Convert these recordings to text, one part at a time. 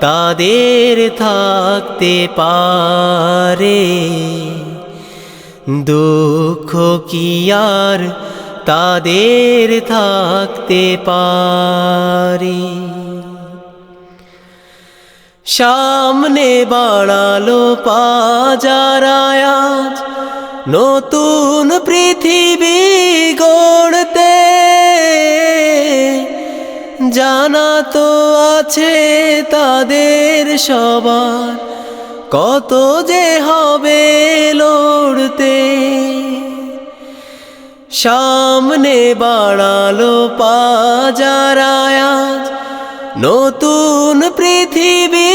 তাদের থাকতে পারে। দুঃখ কি আর তাদের থাকতে পারে? সামনে বাড়ালো পাজারায়াজ নতুন পৃথিবী গড়তে জানা তো আছে তাদের সবার, কত যে হবে লড়তে। সামনে বাড়ালো পাজারায়াজ নতুন পৃথিবী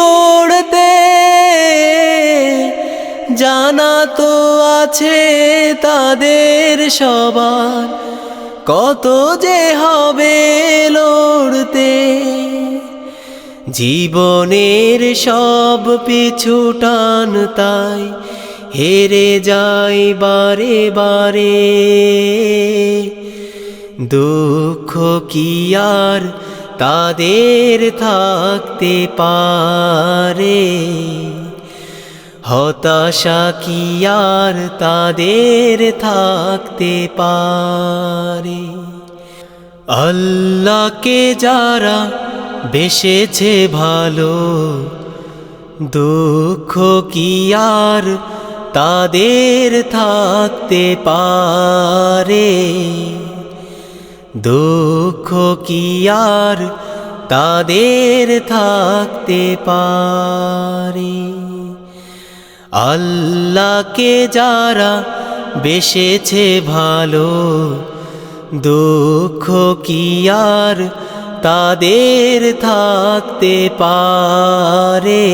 গড়তে। জানা তো আছে তাদের সবার কত যে হবে লড়তে। জীবনের সব পিছু টান তাই হেরে যাই বারে বারে। দুঃখ কি আর তাদের থাকতে পারে? হতাশা কি আর তাদের থাকতে পারে? আল্লাহকে যারা বেসেছে ভালো, দুঃখ কি আর তাদের থাকতে পারে? দুঃখ কি আর তাদের থাকতে পারে? আল্লাহকে যারা বেসেছে ভালো, দুঃখ কি আর তাদের থাকতে পারে?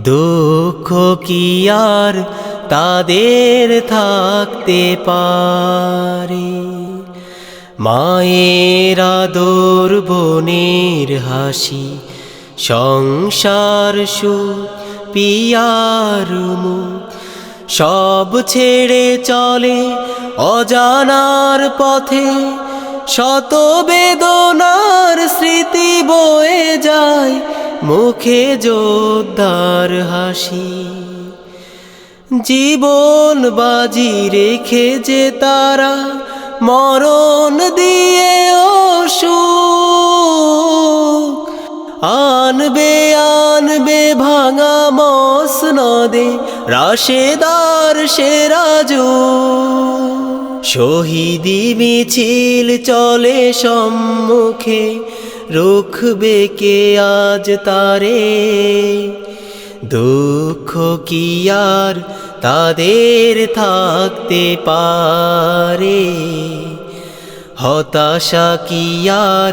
দুঃখ কি আর তাদের থাকতে পারে? মায়ের আদর, বোনের হাসি, সংসার সুখ পিয়ার সব ছেড়ে চলে অজানার পথে। শত বেদনার স্মৃতি বয়ে যায় মুখে যোদ্ধার হাসি। জীবন বাজি রেখে যে তারা মরণ দিয়ে অসুখ। আনবে আনবে, ভাঙা মস নদে, রাশেদার সেরাজু শহীদি মিছিল চলে সম্মুখে, রুখবে কে আজ তারে? দুঃখ কি আর তাদের থাকতে পারে? হতাশা কি আর